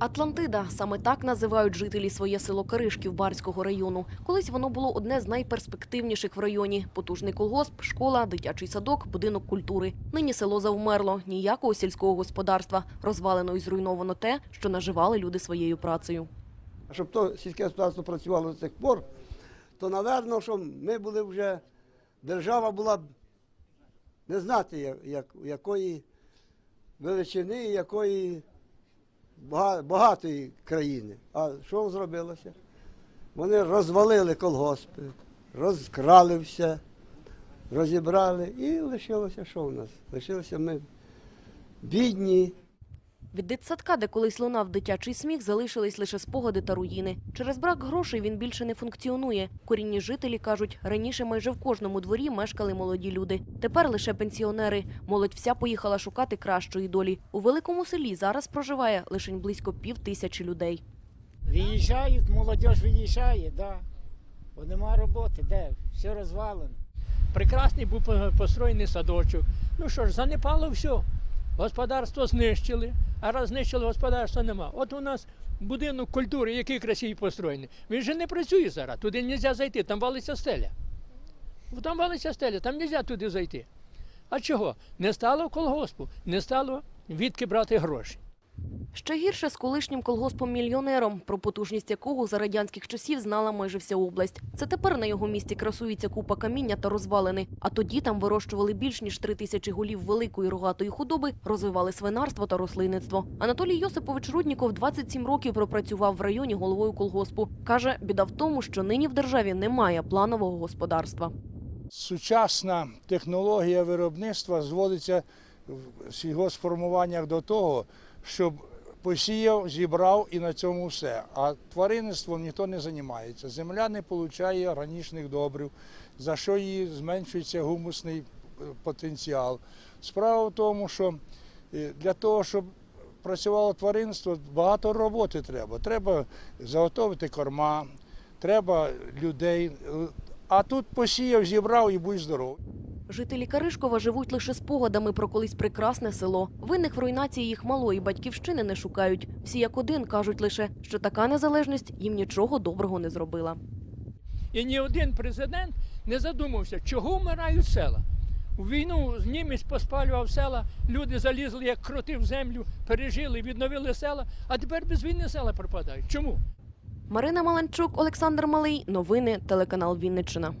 Атлантида саме так називають жителі своє село Киришків Барського району. Колись воно було одне з найперспективніших в районі: потужний колгосп, школа, дитячий садок, будинок культури. Нині село завмерло, ніякого сільського господарства. Розвалено і зруйновано те, що наживали люди своєю працею. А щоб то сільське господарство працювало до цих пор, то, напевно, що ми були вже, держава була б не знати, як, як, якої величини, якої багатої країни. А що зробилося? Вони розвалили колгоспи, розкрали все, розібрали і лишилося що в нас? Лишилося ми бідні. Від дитсадка, де колись лунав дитячий сміх, залишились лише спогади та руїни. Через брак грошей він більше не функціонує. Корінні жителі кажуть, раніше майже в кожному дворі мешкали молоді люди. Тепер лише пенсіонери. Молодь вся поїхала шукати кращої долі. У великому селі зараз проживає лише близько пів тисячі людей. Виїжджають, молодь виїжджає, да. Бо нема роботи, де? Все розвалено. Прекрасний був построєний садочок. Ну що ж, занепало все. Господарство знищили, а раз знищили господарство нема. От у нас будинок культури, який красивий построєний. Він же не працює зараз, туди не можна зайти, там валиться стеля. Там валиться стеля, там не можна туди зайти. А чого? Не стало колгоспу, не стало відки брати гроші. Ще гірше з колишнім колгоспом-мільйонером, про потужність якого за радянських часів знала майже вся область. Це тепер на його місці красується купа каміння та розвалини. А тоді там вирощували більш ніж три тисячі голів великої рогатої худоби, розвивали свинарство та рослинництво. Анатолій Йосипович Рудніков 27 років пропрацював в районі головою колгоспу. Каже, біда в тому, що нині в державі немає планового господарства. Сучасна технологія виробництва зводиться в сільгосформуваннях до того, щоб посіяв, зібрав і на цьому все. А тваринництвом ніхто не займається. Земля не отримує органічних добрив, за що її зменшується гумусний е, потенціал. Справа в тому, що е, для того, щоб працювало тваринство, багато роботи треба. Треба заготовити корма, треба людей. А тут посіяв, зібрав і будь здоров. Жителі Каришкова живуть лише спогадами про колись прекрасне село. Винних в руйнації їх малої батьківщини не шукають. Всі як один кажуть лише, що така незалежність їм нічого доброго не зробила. І ні один президент не задумався, чого вмирають села. У війну німець поспалював села, люди залізли як кроти в землю, пережили, відновили села, а тепер без війни села пропадають. Чому? Марина Маланчук, Олександр Малий. Новини телеканал Вінниччина.